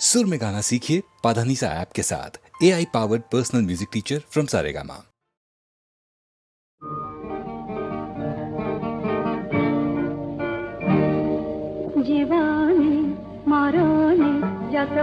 सुर में गाना सीखिए पाधानीसा ऐप के साथ। A I powered personal music teacher from Saregama Jiwani, मारोनी जत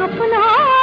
अपना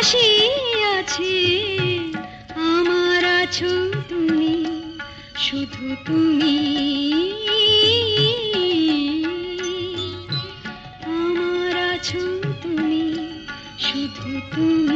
ভাসিয়াছে আমার আছো তুমি শুধু তুমি। আমার আছো তুমি শুধু তুমি।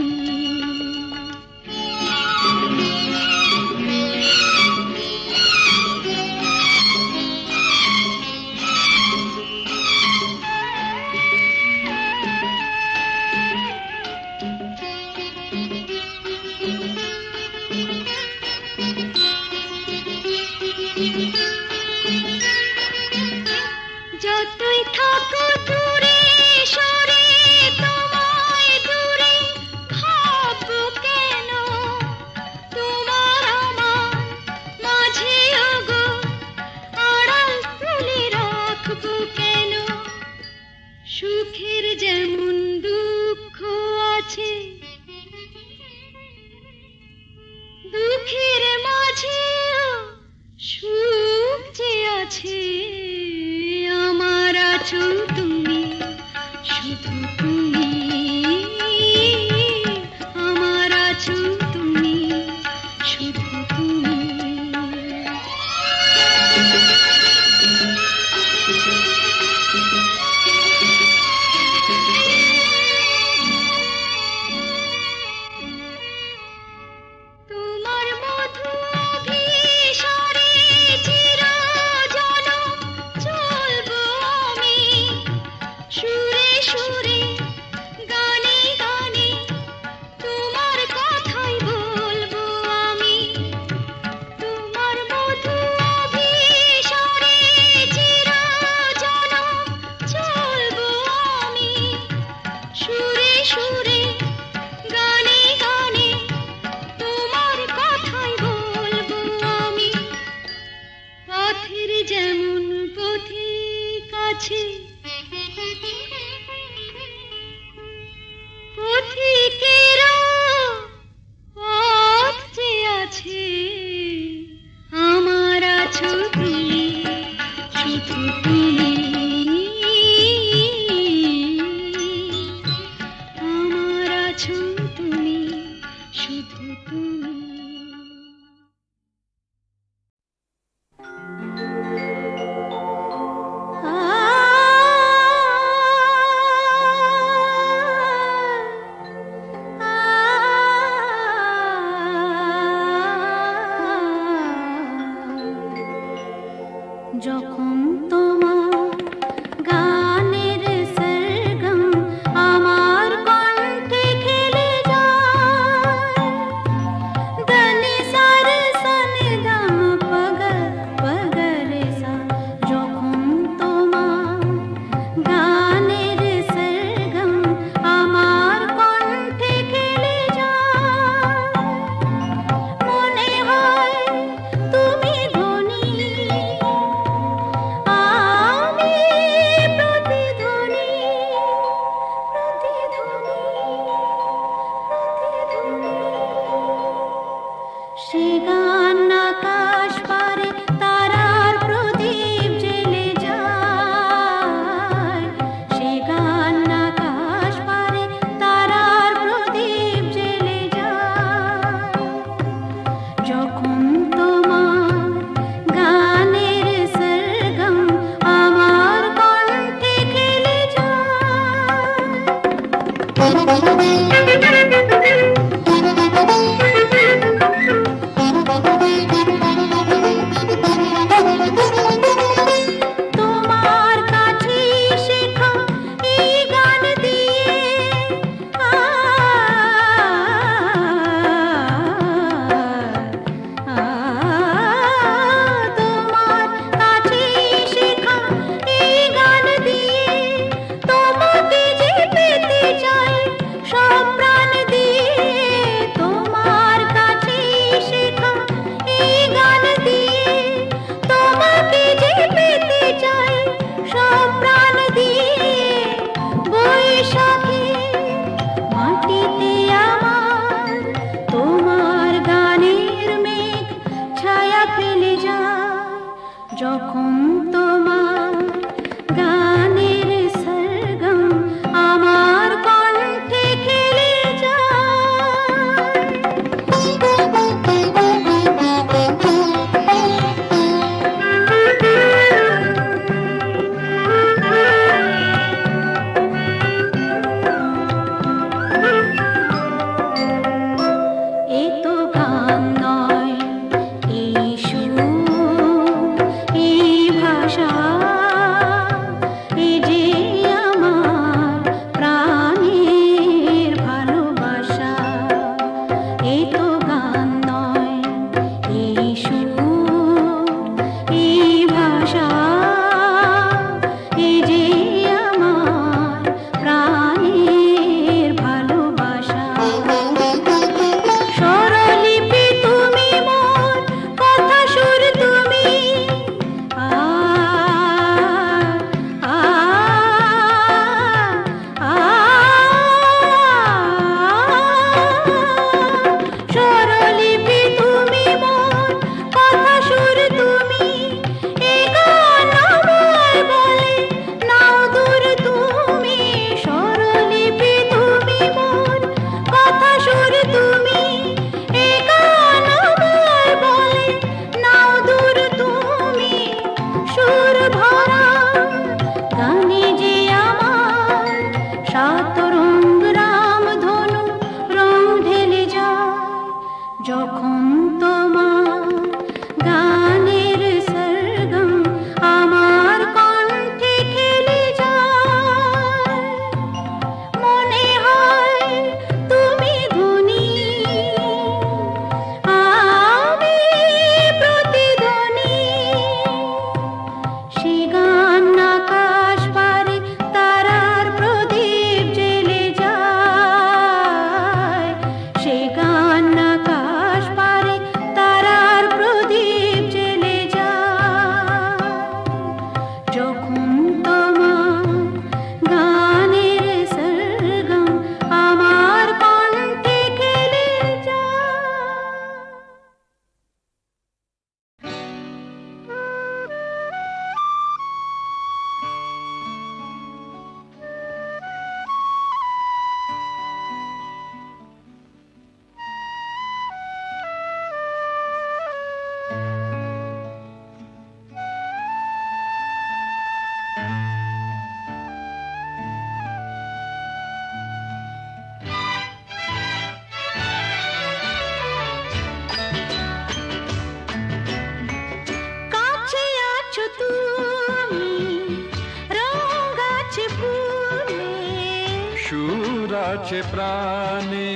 আছে প্রাণে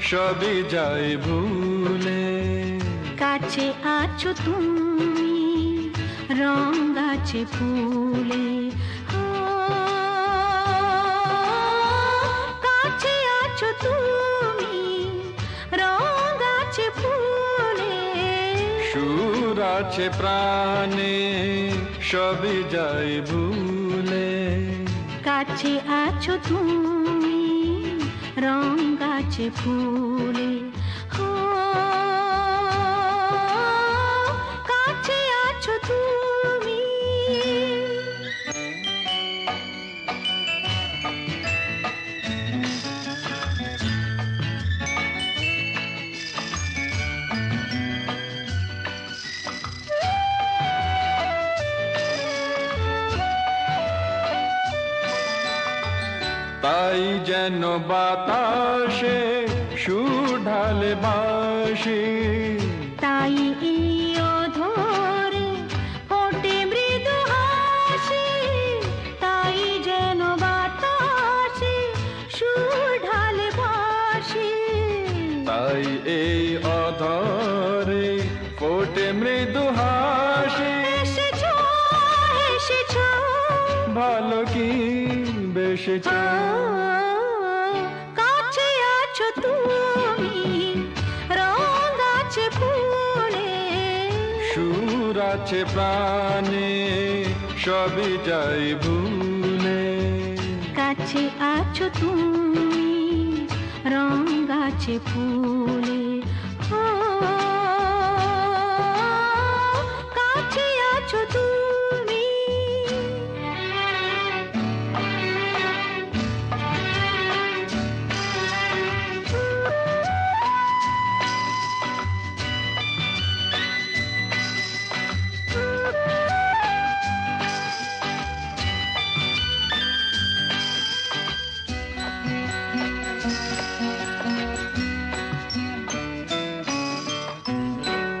সবই যায় ভুলে। কাছে আছো তুমি রং আছে ফুলে। কাছে আছো তুমি রং আছে ফুলে। সুর আছে প্রাণে সবই যায় ভুলে। কাছে আছো তুমি রং গাছে ফুলে যেন বাতাসে সুর ঢালে বাসি। তাই অধরে ফোটে মৃদু হাসি। তাই যেন বাতাসে বাসি। তাই এই অধরে ফোটে মৃদু হাসি। এসেছ এসেছ। ভালো কি কাছে তুমি রঙ আছে ফুলে। সুর আছে প্রাণে সবই যাই ভুলে। কাছে আছো তুমি রঙ গাছে ফুলে।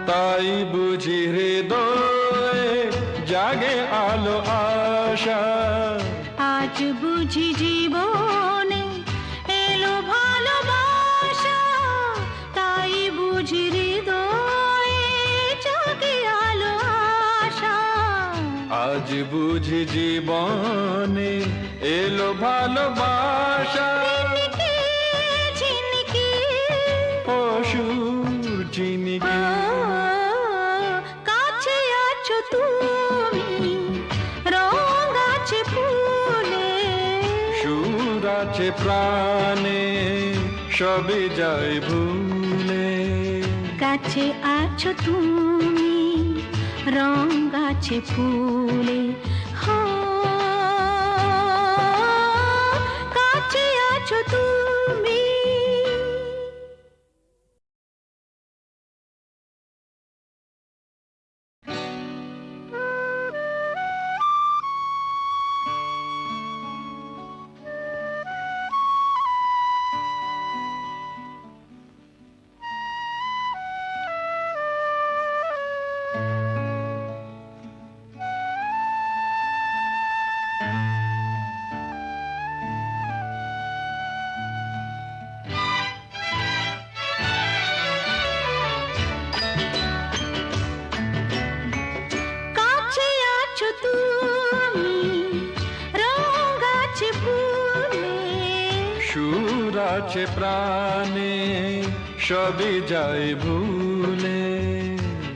তাই বুঝি হৃদয়ে জাগে আলো আশা। আজ বুঝি জীবনে এলো ভালোবাসা তাই বুঝি হৃদয়ে জাগে আলো আশা। আজ বুঝি জীবনে এলো ভালোবাসা প্রাণে সবই যাই ভুলে। কাছে আছো তুমি রং আছে ফুলে আছে প্রাণে সবই যাই ভুলে।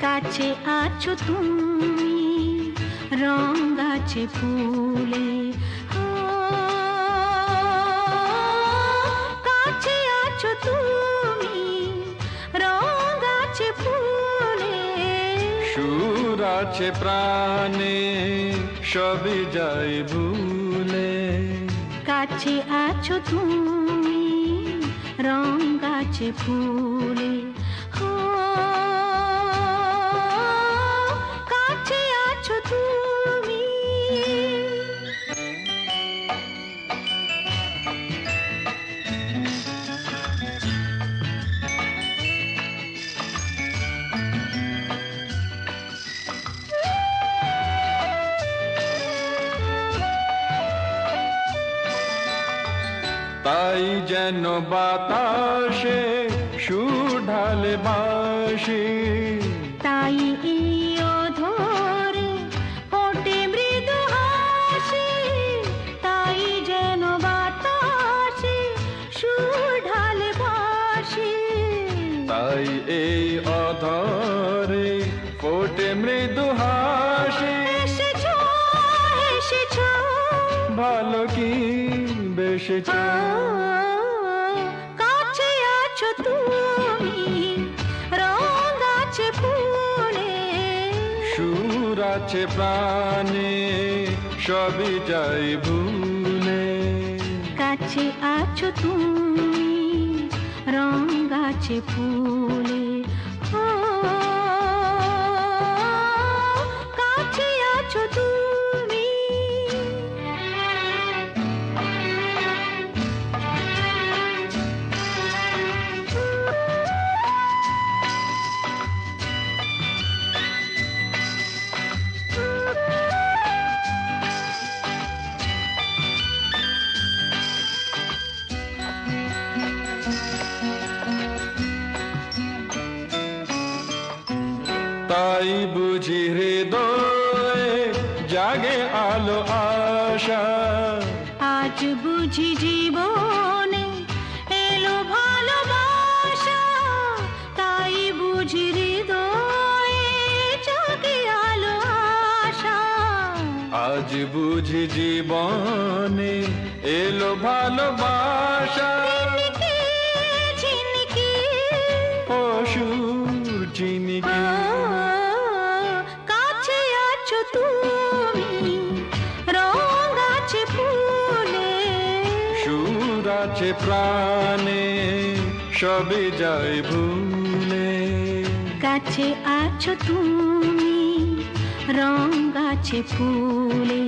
কাছে আছো তুমি রঙ আছে ফুলে। কাছে আছো তুমি রঙ আছে ফুলে। সুর আছে প্রাণে সবই যাই ভুলে। কাছে আছো তুমি রঙ আছে যেন বাতাসে সুর ঢালে বাসি। তাই অধরে ফোটে মৃদু হাসি তাই যেন বাতাসে সুর ঢালে বাসি। তাই এই অধরে ফোটে মৃদু হাসি। এসেছ এসেছ। ভালো কি বেসেছ কাছে আছে প্রাণে সবই যাই ভুলে। কাছে আছো তুমি রঙ গাছে ফুলে। বুঝি হৃদয়ে জাগে আলো আশা। আজ বুঝি জীবনে এলো ভালোবাসা তাই বুঝি হৃদয়ে জাগে আলো আশা। আজ বুঝি জীবনে এলো ভালোবাসা। ঝিনকে ঝিনকে। প্রাণে সবে যায় ভুলে। কাছে আছো তুমি রং আছে ফুলে